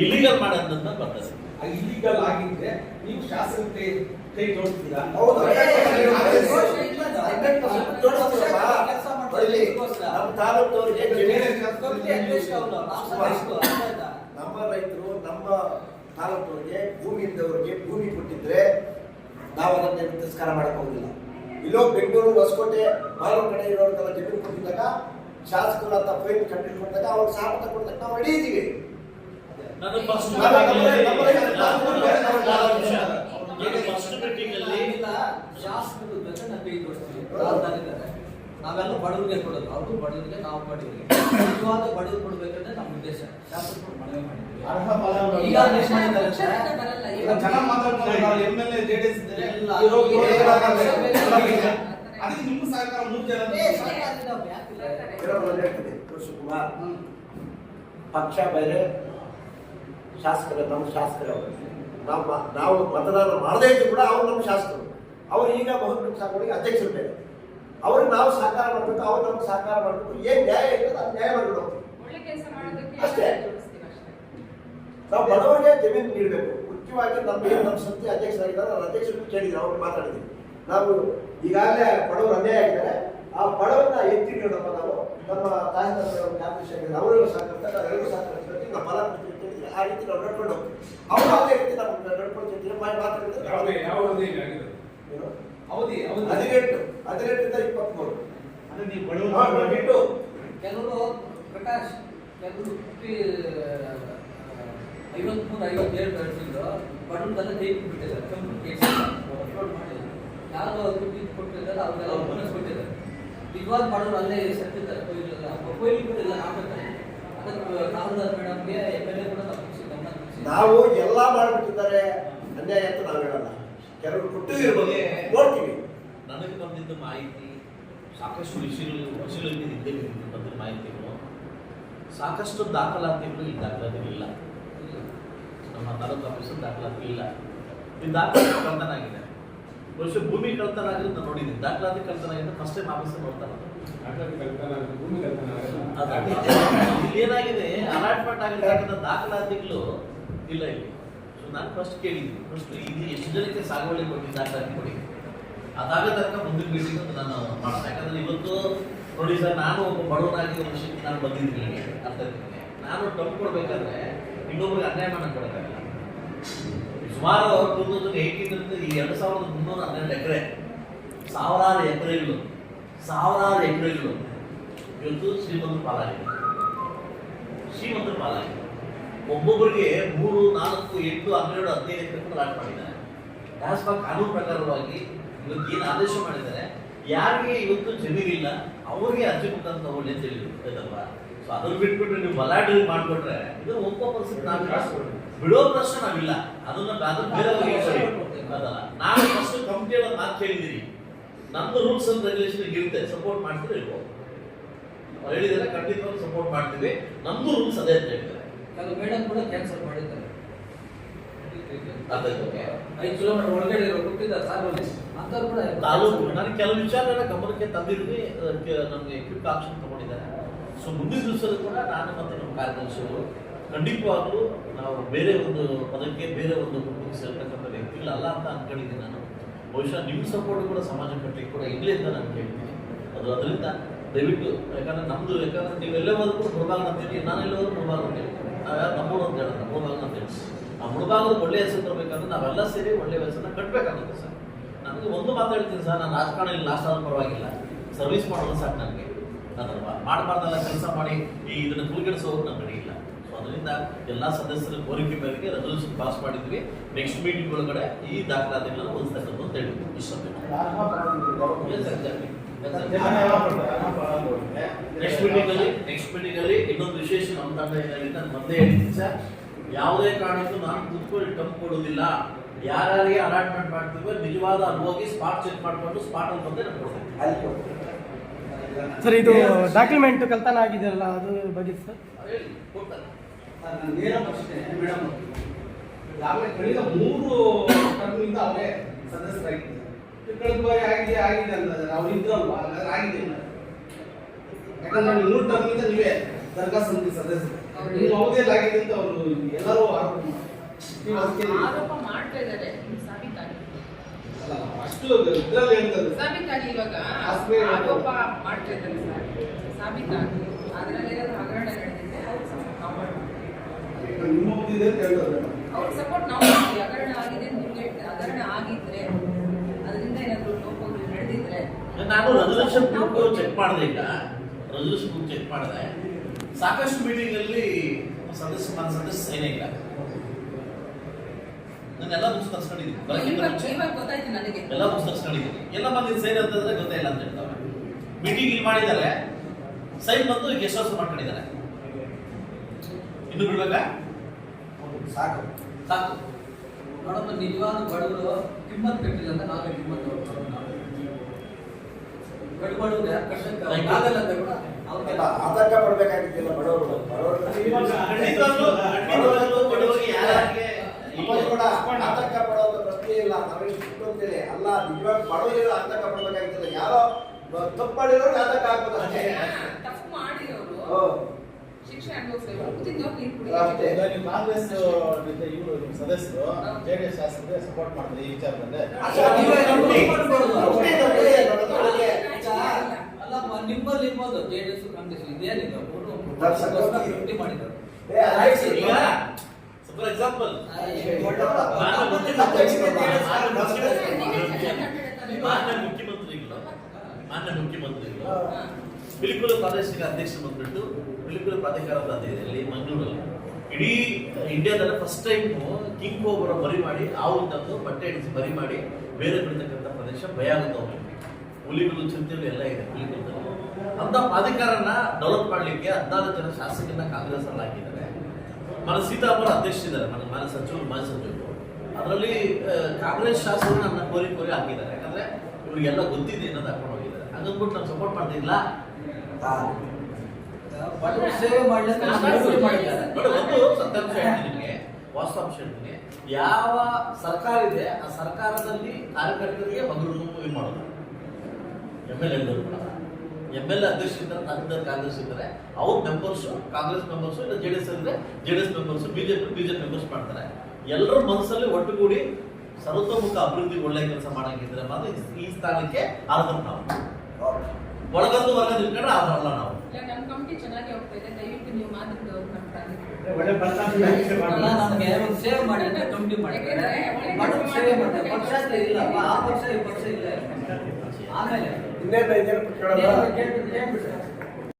Illegal ಮಾಡೋದನ್ನ ಬರ್ತದೆ. Illegal ಆಗಿದ್ರೆ ನೀವು ಶಾಸಕ ಕೈ ಕೈ ಜೋಡಿಸ್ತೀರಾ ನಮ್ಮ ತಾಲೂಕವ್ರಿಗೆ ನಮ್ಮ ರೈತರು ನಮ್ಮ ತಾಲೂಕವ್ರಿಗೆ ಭೂಮಿ ಇದ್ದವರಿಗೆ ಭೂಮಿ ಕೊಟ್ಟಿದ್ರೆ ನಾವು ಅದನ್ನ ತಿರಸ್ಕಾರ ಮಾಡಕ್ ಹೋಗಿಲ್ಲ ಇಲ್ಲೋ ಬೆಂಗಳೂರು ಹೊಸಕೋಟೆ ಬಾಲೂರು ಕಡೆ ಇರೋರ್ಗೆಲ್ಲ ಜಮೀನು ಕೊಟ್ಟಿದ್ದಾಗ ಶಾಸಕರು ಅಂತ ಫೈಲ್ ಕಂಪ್ಲೀಟ್ ಕೊಟ್ಟಾಗ ಅವ್ರು ಸಾಲ ಕೊಡ್ದಾಗ ನಾವು ಹಿಡಿದೀವಿ ನಾನು ಫಸ್ಟ್ ಫಸ್ಟ್ ಮೀಟಿಂಗ್ ಅಲ್ಲಿ ಶಾಸಕರು ಜೊತೆ ನಾವು ಕೈ ಜೋಡಿಸ್ತೀವಿ ರಾಜಧಾನಿದ್ದಾರೆ ನಾವೆಲ್ಲ ಬಡವರಿಗೆ ಕೊಡೋದು. ಅವರು ಬಡವರಿಗೆ ನಾವು ಬಡವರಿಗೆ. ನಿಜವಾದ ಬಡವರು ಕೊಡ್ಬೇಕಂದ್ರೆ ನಮ್ಮ ಉದ್ದೇಶ. ಶಾಸಕರು ಮನವಿ ಮಾಡಿದ್ವಿ ಅರ್ಹ ಫಲಾನುಭವಿ. ಈಗ ಮಾಡಿದ್ದಾರೆ. ಅದಕ್ಕೆ ನಿಮ್ಮ ಸಹಕಾರ ಮೂರು ಜನ ಪಕ್ಷ ಬೇರೆ ಶಾಸಕರು ನಮ್ಮ ಶಾಸಕರು ಅವರು. ನಾವು ನಾವು ಮತದಾನ ಮಾಡದೇ ಇದ್ರು ಕೂಡ ಅವರು ನಮ್ಮ ಶಾಸಕರು. ಅವರು ಈಗ ಬಹುಮತ ಸಾಗುವಳಿಗೆ ಅಧ್ಯಕ್ಷರು ಬೇರೆ ಅವ್ರಿಗೆ ನಾವು ಸಹಕಾರ ಮಾಡಬೇಕು ಅವ್ರು ನಮ್ಗೆ ಸಹಕಾರ ಮಾಡಬೇಕು. ಏನ್ ನ್ಯಾಯ ಇರ್ತದೆ ಅದು ನ್ಯಾಯ ಮಾಡಬೇಕು ಅಷ್ಟೇ. ನಾವು ಬಡವರಿಗೆ ಜಮೀನು ನೀಡಬೇಕು. ಮುಖ್ಯವಾಗಿ ನಮ್ಮ ಏನು ನಮ್ಮ ಸಂಸ್ಥೆ ಅಧ್ಯಕ್ಷರಾಗಿದ್ದಾರೆ ನಾನು ಅಧ್ಯಕ್ಷರು ಕೇಳಿದ್ರು ಅವ್ರು ಮಾತಾಡಿದ್ವಿ ನಾವು ಈಗಾಗಲೇ ಬಡವರು ಅದೇ ಆಗಿದ್ದಾರೆ. ಆ ಬಡವನ್ನ ಎತ್ತಿ ನೀಡೋಣ ನಾವು ನಮ್ಮ ತಹಸೀಲ್ದಾರ್ ಕಾರ್ಪೊರೇಷನ್ ಆಗಿದ್ದಾರೆ ಅವರೆಲ್ಲ ಸಹಕಾರ ನಮ್ಮ ಫಲ ಕೊಡ್ತೀವಿ ಅಂತ ಹೇಳಿದ್ರೆ ಆ ರೀತಿ ನಾವು ನಡ್ಕೊಂಡು ಹೋಗ್ತೀವಿ ಅವರು ಅದೇ ರೀತಿ ನಾವು ನಡ್ಕೊಳ್ತಿರ್ತೀವಿ ಅವಧಿ ಹದಿನೆಂಟು ಹದಿನೆಂಟರಿಂದ ಇಪ್ಪತ್ಮೂರು. ಬಡವರು. ಕೆಲವರು ಪ್ರಕಾಶ್ ಕೆಲವರು ಐವತ್ಮೂರು ಐವತ್ತೇಳು ವರ್ಷದ್ದು ಬಡವ್ರದೆಲ್ಲ ಜೈಲಿಗೆ ಬಿಟ್ಟಿದ್ದಾರೆ. ಅಪ್ಲೋಡ್ ಮಾಡಿಲ್ಲ ಯಾರು ದುಡ್ಡು ಕೊಟ್ಟಿದ್ದಾರೆ ಅವ್ರಿಗೆಲ್ಲ ಬೋನಸ್ ಕೊಟ್ಟಿದ್ದಾರೆ ನಿಜವಾದ ಬಡವರು ಅಲ್ಲೇ ಸತ್ತಿದ್ದಾರೆ. ಕೊಯ್ಲಿಲ್ಲ ಕೊಯ್ಲಿ ಕೊಟ್ಟಿಲ್ಲ ಆಗ್ಬೇಕಾದ್ರೆ ಅದಕ್ಕೆ ತಹಸೀಲ್ದಾರ್ ಮೇಡಮ್ಗೆ ಎಂ ಎಲ್ ಎ ಕೂಡ ತಪ್ಪಿಸಿ. ನಾವು ಎಲ್ಲ ಮಾಡಿಬಿಟ್ಟಿದ್ದಾರೆ ಅನ್ಯಾಯ ಅಂತ ನಾವು ಹೇಳಲ್ಲ. ಕೆಲವರು ಕೊಟ್ಟು ಇರ್ಬೋದು. ನೋಡ್ತೀವಿ. ನನಗೆ ಬಂದಿದ್ದ ಮಾಹಿತಿ ಸಾಕಷ್ಟು ವಿಷಯಗಳು ಪರಿಶೀಲನೆ ಇದ್ದೇ ಬಂದ ಮಾಹಿತಿಗಳು. ಸಾಕಷ್ಟು ದಾಖಲಾತಿಗಳು ಈ ದಾಖಲಾತಿಗಳಿಲ್ಲ. ನಮ್ಮ ತಾಲೂಕು ಆಫೀಸರ್ ದಾಖಲಾತಿ ಇಲ್ಲ ಈ ದಾಖಲಾತಿ ಕಳ್ತನ ಆಗಿದೆ ಬಹುಶಃ ಭೂಮಿ ಕಳ್ತನ ಆಗಿರೋದು ನಾನು ನೋಡಿದ್ದೀನಿ ದಾಖಲಾತಿ ಕಳ್ತನ ಆಗಿದೆ ಫಸ್ಟ್ ಟೈಮ್ ಆಫೀಸರ್ ನೋಡ್ತಾರೆ ಏನಾಗಿದೆ? ಅಲಾಟ್ಮೆಂಟ್ ಆಗಿರ್ತಕ್ಕಂಥ ದಾಖಲಾತಿಗಳು ಇಲ್ಲ ಇಲ್ಲಿ. ಸೊ ನಾನು ಫಸ್ಟ್ ಕೇಳಿದ್ದೀನಿ ಫಸ್ಟ್ ಇಲ್ಲಿ ಎಷ್ಟು ಜನಕ್ಕೆ ಸಾಗುವಳಿ ಕೊಟ್ಟಿದ್ದಾರೆ ಅಂತ ಕೊಡಿ. ಅದಾಗ ತನಕ ಮುಂದಿನ ಮೀಟಿಂಗ್ ಅಂತ ನಾನು ಮಾಡ್ತೇನೆ. ಯಾಕಂದ್ರೆ ಇವತ್ತು ನೋಡಿ ಸರ್ ನಾನು ಒಬ್ಬ ಬಡವನಾಗಿ ಒಂದು ವಿಷಯಕ್ಕೆ ನಾನು ಬಂದಿದ್ದೀನಿ ಅರ್ಥ ನಾನು ಟಂಪ್ ಕೊಡ್ಬೇಕಾದ್ರೆ ಇನ್ನೊಬ್ರಿಗೆ ಅನ್ಯಾಯ ಮಾಡಕ್ ಕೊಡಕ್ಕಾಗಲ್ಲ. ಸುಮಾರು ಟೂ ತೌಸಂಡ್ ಏಯ್ಟೀನ್ರಿಂದ ಈ ಎರಡು ಸಾವಿರದ ಮುನ್ನೂರ ಹನ್ನೆರಡು ಎಕರೆ, ಸಾವಿರಾರು ಎಕರೆಗಳು ಸಾವಿರಾರು ಎಕರೆಗಳು ಇವತ್ತು ಶ್ರೀಮಂತ ಪಾಲಾಗಿದೆ. ಶ್ರೀಮಂತ ಪಾಲಾಗಿದೆ. ಒಬ್ಬೊಬ್ಬರಿಗೆ ಮೂರು ನಾಲ್ಕು ಎಂಟು ಹನ್ನೆರಡು ಹದಿನೈದು ಎಕರೆ ಕೂಡ ಲಾಟ್ ಮಾಡಿದ್ದಾರೆ. ರಾಜ್ಯಸಭಾ ಕಾನೂನು ಪ್ರಕಾರವಾಗಿ ಇವತ್ತು ಏನು ಆದೇಶ ಮಾಡಿದ್ದಾರೆ ಯಾರಿಗೆ ಇವತ್ತು ಜಮೀನಿಲ್ಲ ಅವರಿಗೆ ಅರ್ಜಿ ಕೊಟ್ಟಂತ ತಗೊಳ್ಳಿ ಅಂತ ಸೊ ಅದನ್ನು ಬಿಟ್ಬಿಟ್ಟು ನೀವು ಬಲಾಟ್ ಮಾಡಿಕೊಟ್ರೆ ಇದು ಒಪ್ಪ ಪರಿಸ್ಥಿತಿ ನಾವು ಬಿಡೋ ಪ್ರಶ್ನೆ ನಾವಿಲ್ಲ. ಅದನ್ನ ಅದನ್ನ ಬೇರೆಯವ್ರಿಗೆ. ಅದಲ್ಲ ನಾನು ಫಸ್ಟ್ ಮಾತು ಕೇಳಿದ್ದೀರಿ. ನಮ್ದು ರೂಲ್ಸ್ ಅಂಡ್ ರೆಗ್ಯುಲೇಷನ್ ಇರುತ್ತೆ ಸಪೋರ್ಟ್ ಮಾಡ್ತೀವಿ ಇರ್ಬೋದು. ಅವ್ರು ಹೇಳಿದ್ರೆ ಖಂಡಿತವಾಗಿ ಸಪೋರ್ಟ್ ಮಾಡ್ತೀವಿ. ನಮ್ದು ರೂಲ್ಸ್ ಅದೇ ಅಂತ ಹೇಳಿದ್ದಾರೆ. ಕೆಲವು ಮೇಡಮ್ ಕೂಡ ಕ್ಯಾನ್ಸಲ್ ಮಾಡಿದ್ದಾರೆ. ಐದು ಕಿಲೋಮೀಟರ್ ಒಳಗಡೆ ಇರೋ ಕೊಟ್ಟಿದ್ದಾರೆ ಸಾರ್ವಜನಿಕ ಅಂಥವ್ರು ಕೂಡ ತಾಲೂಕು ನನಗೆ ಕೆಲವು ವಿಚಾರಗಳನ್ನ ಗಮನಕ್ಕೆ ಅದಕ್ಕೆ ನಮಗೆ ಕ್ವಿಕ್ ಆಕ್ಷನ್ ತಗೊಂಡಿದ್ದಾರೆ. ಸೊ ಮುಂದಿನ ದಿವಸದಲ್ಲಿ ಕೂಡ ನಾನು ಮತ್ತು ನಮ್ಮ ಕಾರ್ಯದರ್ಶಿಗಳು ಖಂಡಿತವಾಗ್ಲೂ ನಾವು ಬೇರೆ ಒಂದು ಪದಕ್ಕೆ ಬೇರೆ ಒಂದು ಗುಂಪಿಗೆ ಸೇರ್ತಕ್ಕಂಥ ವ್ಯಕ್ತಿಗಳಲ್ಲ ಅಂತ ಅನ್ಕೊಂಡಿದ್ದೀನಿ ನಾನು. ಬಹುಶಃ ನಿಮ್ಮ ಸಪೋರ್ಟ್ ಕೂಡ ಸಮಾಜ ಕಟ್ಟಲಿಕ್ಕೆ ಕೂಡ ಇಲ್ಲೇ ಅಂತ ನಾನು ಕೇಳ್ತೀನಿ. ಅದು ಅದರಿಂದ ದಯವಿಟ್ಟು ಯಾಕಂದ್ರೆ ನಮ್ದು ಯಾಕಂದ್ರೆ ನೀವೆಲ್ಲೇ ಹೋದ್ರು ಕೂಡ ಮುಳುಬಾಗ ಅಂತೀರಿ ನಾನು ಎಲ್ಲ ಹೋದ್ರು ಮುಳುಬಾಗ ಅಂತೇಳಿ ನಾವು ಯಾರು ನಮ್ಮೂರು ಅಂತ ಹೇಳೋಣ ಮುಳುಬಾಗ ಅಂತ ಹೇಳಿ. ಆ ಮುಳುಬಾಗದ ಒಳ್ಳೆ ಹೆಸರು ತರಬೇಕಂದ್ರೆ ನಾವೆಲ್ಲ ಸೇರಿ ಒಳ್ಳೆ ಹೆಸರನ್ನ ಕಟ್ಟಬೇಕಾಗುತ್ತೆ ಸರ್. ನನಗೆ ಒಂದು ಮಾತು ಹೇಳ್ತೀನಿ ಸರ್ ನಾನು ರಾಜಕಾರಣ ಇಲ್ಲಿ ಲಾಸ್ಟ್ ಆದ್ರೂ ಪರವಾಗಿಲ್ಲ. ಸರ್ವಿಸ್ ಮಾಡೋದು ಸಾಕು ನನಗೆ. ಅದಲ್ವಾ ಮಾಡಬಾರ್ದಲ್ಲ ಕೆಲಸ ಮಾಡಿ ಈ ಇದನ್ನು ಕುಲ್ಗೆಡಿಸೋದು ನಮ್ಮ ಕಡೆ ಇಲ್ಲ. ಸೊ ಅದರಿಂದ ಎಲ್ಲ ಸದಸ್ಯರ ಕೋರಿಕೆ ಮೇಲೆ ರೆಸಲ್ಯೂಷನ್ ಪಾಸ್ ಮಾಡಿದ್ವಿ. ನೆಕ್ಸ್ಟ್ ಮೀಟಿಂಗ್ ಒಳಗಡೆ ಈ ದಾಖಲಾತಿಗಳನ್ನು ಹೊಂದಿಸ್ತಕ್ಕಂಥ ಅಂತ ಹೇಳಿದ್ವಿ ಇಷ್ಟೊಂದು ನೆಕ್ಸ್ಟ್ ಮೀಟಿಂಗಲ್ಲಿ ನೆಕ್ಸ್ಟ್ ಮೀಟಿಂಗಲ್ಲಿ ಇನ್ನೊಂದು ವಿಶೇಷ ನಮ್ಮ ತಂಡ ಏನಾಗಿದೆ ನಾನು ಮೊದಲೇ ಹೇಳ್ತೀನಿ ಸರ್. ಯಾವುದೇ ಕಾರಣಕ್ಕೂ ನಾನು ಕುತ್ಕೊಂಡು ಟಂಪ್ ಕೊಡೋದಿಲ್ಲ ಯಾರ್ಯಾರಿಗೆ ಅಲಾಟ್ಮೆಂಟ್ ಮಾಡ್ತೀವೋ ನಿಜವಾದ ಅಲ್ಲಿ ಹೋಗಿ ಸ್ಪಾಟ್ ಚೆಕ್ ಮಾಡಿಕೊಂಡು ಸ್ಪಾಟ್ ಅಲ್ಲಿ ಬಂದೇ ನಾನು ಕೊಡ್ತೀನಿ ಅಲ್ಲಿ. ಸರ್ ಇದು ಡಾಕ್ಯುಮೆಂಟ್ ಕಲ್ತಾನ ಆಗಿದೆಯಲ್ಲ ಅದು ಬಗ್ಗೆ ಸರ್? ನೇರ ಪ್ರಶ್ನೆ ಮೇಡಮ್ ಈಗಾಗಲೇ ಕಳೆದ ಮೂರು ಟರ್ಮಿಂದ ಅವರೇ ಸದಸ್ಯರಾಗಿದ್ದಾರೆ. ಕಳೆದ ಬಾರಿ ಆಗಿದೆ ಆಗಿದೆ ಅಂತ ಅವ್ರು ಇದ್ರಲ್ವಾ? ಹಾಗಾದ್ರೆ ಆಗಿದೆ ಯಾಕಂದ್ರೆ ಇನ್ನೂ ಟರ್ಮಿಂದ ನೀವೇ ದರ್ಗಾ ಸಮಿತಿ ಸದಸ್ಯರು ನಿಮ್ಮ ಅವಧಿಯಲ್ಲಾಗಿದೆ ಅಂತ ಅವರು ಎಲ್ಲರೂ ಆರೋಪ. ನೀವು ಆರೋಪ ಮಾಡ್ತಾ ಇದ್ದಾರೆ. ಅಷ್ಟು ಇದ್ರಲ್ಲಿ ಹೇಳ್ತಾರೆ ಸಾಬೀತಾಗಿ ಇವಾಗ ಆರೋಪ ಮಾಡ್ತಾ ಇದ್ದಾರೆ ಸರ್. ಸಾಬೀತಾಗಿ. ಅದರಲ್ಲಿ ಏನಾದ್ರು ಹಗರಣ ನಡೆದಿದೆ ಅವ್ರು ಸಪೋರ್ಟ್ ನಾವು ಮಾಡ್ತೀವಿ. ನಿಮ್ಮ ಅಂತ ಹೇಳ್ತಾರೆ. ಅವ್ರ ಸಪೋರ್ಟ್ ನಾವು ಮಾಡ್ತೀವಿ ಹಗರಣ ಆಗಿದೆ ಅಂತ ನಿಮ್ಗೆ ಹೇಳ್ತಾರೆ. ಹಗರಣ ಆಗಿದ್ರೆ ಅದರಿಂದ ಏನಾದ್ರು ಲೋಪಗಳು ನಡೆದಿದ್ರೆ ನಾನು ಬುಕ್ ಚೆಕ್ ಮಾಡಿದೆ ಈಗ ಬುಕ್ ಚೆಕ್ ಮಾಡಿದೆ. ಸಾಕಷ್ಟು ಮೀಟಿಂಗ್ ಅಲ್ಲಿ ಸದಸ್ಯ ನನ್ನ ಸದಸ್ಯ ಸೈನ್ ಇಲ್ಲ. ನಾನು ಎಲ್ಲ ಬುಕ್ಸ್ ತರ್ಸ್ಕೊಂಡಿದ್ದೀನಿ ಗೊತ್ತಾಯ್ತು ನನಗೆ. ಎಲ್ಲ ಬುಕ್ಸ್ ತರ್ಸ್ಕೊಂಡಿದ್ದೀನಿ. ಎಲ್ಲ ಬಂದಿದ್ದು ಸೈನ್ ಅಂತಂದ್ರೆ ಗೊತ್ತೇ ಇಲ್ಲ ಅಂತ ಹೇಳ್ತಾರೆ. ಮೀಟಿಂಗ್ ಇಲ್ಲಿ ಮಾಡಿದ್ದಾರೆ. ಸೈನ್ ಬಂದು ಗೆಸ್ಟ್ ಹೌಸ್ ಮಾಡ್ಕೊಂಡಿದ್ದಾರೆ. ಇನ್ನು ಬಿಡ್ಬೇಕಾ? ಸಾಕು. ಸಾಕು. ನೋಡಪ್ಪ ನಿಜವಾದ ಬಡವರು ಕಿಮ್ಮತ್ ಕಟ್ಟಿಲ್ಲ ಅಂತ ನಾವೇ ಕಿಮ್ಮತ್ ಕೊಡ್ತೀವಿ ನಾವು. ಬಡ ಬಡವ್ರು ಯಾರು ಕಟ್ಟಕ್ಕೆ ಆಗಲ್ಲ ಅಂತ ಕೂಡ ಅಲ್ಲ, ಅವ್ರಿಗೆಲ್ಲ ಆತಂಕ ಪಡ್ಬೇಕಾಗಿದ್ದಿಲ್ಲ ಬಡವರು. ಕೂಡ ಆತಂಕ ಪಡೋದು ಪ್ರಶ್ನೆ ಇಲ್ಲ. ನಾವೇನು ಸಿಟ್ಟು ಅಂತೇಳಿ ಅಲ್ಲ ನಿಜವಾಗ ಬಡವರಿಗೆ ಆತಂಕ ಪಡ್ಬೇಕಾಗಿದ್ದಿಲ್ಲ. ಯಾರೋ ತಪ್ಪಾಡಿರೋರು ಆತಂಕ ಆಗ್ಬೋದು ಅಷ್ಟೇ. ಕಾಂಗ್ರೆಸ್ ಜೊತೆ ಇವರು ನಿಮ್ಮ ಸದಸ್ಯರು ಜೆಡಿಎಸ್ ಶಾಸಕರಿಗೆ ಸಪೋರ್ಟ್ ಮಾಡ್ತಾರೆ ಈ ವಿಚಾರದಲ್ಲಿ ಅಷ್ಟೇ, ನೀವೇ ನೋಡಿ. ಅಷ್ಟೇ ನೋಡಿ, ಅದರೊಳಗೆ ಅಲ್ಲಪ್ಪ ನಿಮ್ಮಲ್ಲಿ ಇರ್ಬೋದು. ಜೆ ಡಿ ಎಸ್ ಕಾಂಗ್ರೆಸ್ ಸಂತೋಷ- ಭೇಟಿ ಮಾಡಿದ್ದಾರೆ. ಈಗ ಫಾರ್ ಎಕ್ಸಾಂಪಲ್ ಮಾನ್ಯ ಮುಖ್ಯಮಂತ್ರಿಗಳು. ಮಾನ್ಯ ಮುಖ್ಯಮಂತ್ರಿಗಳು. ಪಿಲಿಕುಳ ಪ್ರಾದೇಶಿಕ ಅಧ್ಯಕ್ಷ ಬಂದ್ಬಿಟ್ಟು ಪಿಲಿಕುಲ ಪ್ರಾಧಿಕಾರದ ಅಧ್ಯಕ್ಷರಲ್ಲಿ ಮಂಗಳೂರಲ್ಲಿ. ಇಡೀ ಇಂಡಿಯಾದಲ್ಲಿ ಫಸ್ಟ್ ಟೈಮ್ ಕಿಂಗ್ ಕೋಬ್ರ ಬರಿ ಮಾಡಿ ಆ ತಂದು ಬಟ್ಟೆ ಹಿಡಿಸಿ ಬರಿ ಮಾಡಿ ಬೇರೆ ಬಿಡ್ತಕ್ಕಂಥ ಪ್ರದೇಶ ಭಯ ಆಗುತ್ತೆ ಅವ್ರಿಗೆ ಹುಲಿಗಳು ಚಿಂತೆಗಳು ಎಲ್ಲ ಇದೆ ಪಿಲಿಕುಳದಲ್ಲಿ ಅಂತ ಪ್ರಾಧಿಕಾರನ ಡೆವಲಪ್ ಮಾಡಲಿಕ್ಕೆ ಹದಿನಾರು ಜನ ಶಾಸಕರನ್ನ ಕಾಂಗ್ರೆಸ್ ಅಲ್ಲಿ ಹಾಕಿದ್ದಾರೆ ಮನೆ ಸೀತಾಪುರ ಅಧ್ಯಕ್ಷರಿದ್ದಾರೆ ಮನೆ ಮನ ಸಚಿವರು ಮಾನ್ಯ ಸಚಿವರು. ಅದರಲ್ಲಿ ಕಾಂಗ್ರೆಸ್ ಶಾಸಕರು ನನ್ನ ಕೋರಿ ಕೋರಿ ಹಾಕಿದ್ದಾರೆ. ಯಾಕಂದ್ರೆ ಇವ್ರಿಗೆಲ್ಲ ಗೊತ್ತಿದೆ ಅನ್ನೋದು ಹಾಕೊಂಡು ಹೋಗಿದ್ದಾರೆ. ಅದನ್ಬಿಟ್ಟು ನಾನು ಸಪೋರ್ಟ್ ಮಾಡ್ತಿಲ್ಲ ವಾಸ್ತಾಂಶ ಹೇಳ್ತೀನಿ ಯಾವ ಸರ್ಕಾರ ಇದೆ ಆ ಸರ್ಕಾರದಲ್ಲಿ ಕಾರ್ಯಕರ್ತರಿಗೆ ಮೊದಲು ಮಾಡೋದು. ಎಂ ಎಲ್ ಎಲ್ ಕೂಡ. ಎಂ ಎಲ್ ಎ ಅಧ್ಯಕ್ಷ ಇದ್ದಾರೆ ತಹಸೀಲ್ದಾರ್ ಕಾಂಗ್ರೆಸ್ ಇದ್ದಾರೆ ಅವ್ರ ಮೆಂಬರ್ಸ್ ಕಾಂಗ್ರೆಸ್ ಮೆಂಬರ್ಸ್ ಇಲ್ಲ ಜೆ ಡಿ ಎಸ್ ಇದ್ರೆ J D S members BJP BJP members ಮಾಡ್ತಾರೆ. ಎಲ್ಲರ ಮನಸ್ಸಲ್ಲಿ ಒಟ್ಟುಗೂಡಿ ಸರ್ವತೋಮುಖ ಅಭಿವೃದ್ಧಿ ಒಳ್ಳೆ ಕೆಲಸ ಮಾಡಂಗಿದ್ರೆ ಮಾತ್ರ ಈ ಸ್ಥಾನಕ್ಕೆ ಆಧಾರ ನಾವು. ಒಳಗಂದು ಹೊರಗೆ ನಿಲ್ಕೊಂಡ್ರೆ ಅರ್ಹರಲ್ಲ ನಾವು. ಇಲ್ಲ ನಮ್ಮ ಕಮಿಟಿ ಚೆನ್ನಾಗಿ ಹೋಗ್ತಾ ದಯವಿಟ್ಟು ನೀವು ಮಾತಾಡೋದು ನಮ್ಮ ತಾಯಿ ಒಳ್ಳೆ ಫಲಿತಾಂಶ ನಿರೀಕ್ಷೆ ಅಲ್ಲ, ನಾವು ನಮ್ಗೆ ಒಂದು ಸೇವೆ ಮಾಡಿ ಕಮಿಟಿ ಸೇವೆ ಮಾಡ್ತಾರೆ. ಪಕ್ಷ ಆ ಪಕ್ಷ ಈ ಪಕ್ಷ ಇಲ್ಲ. ಆಮೇಲೆ ಇನ್ನೇನು ಐದು ಜನ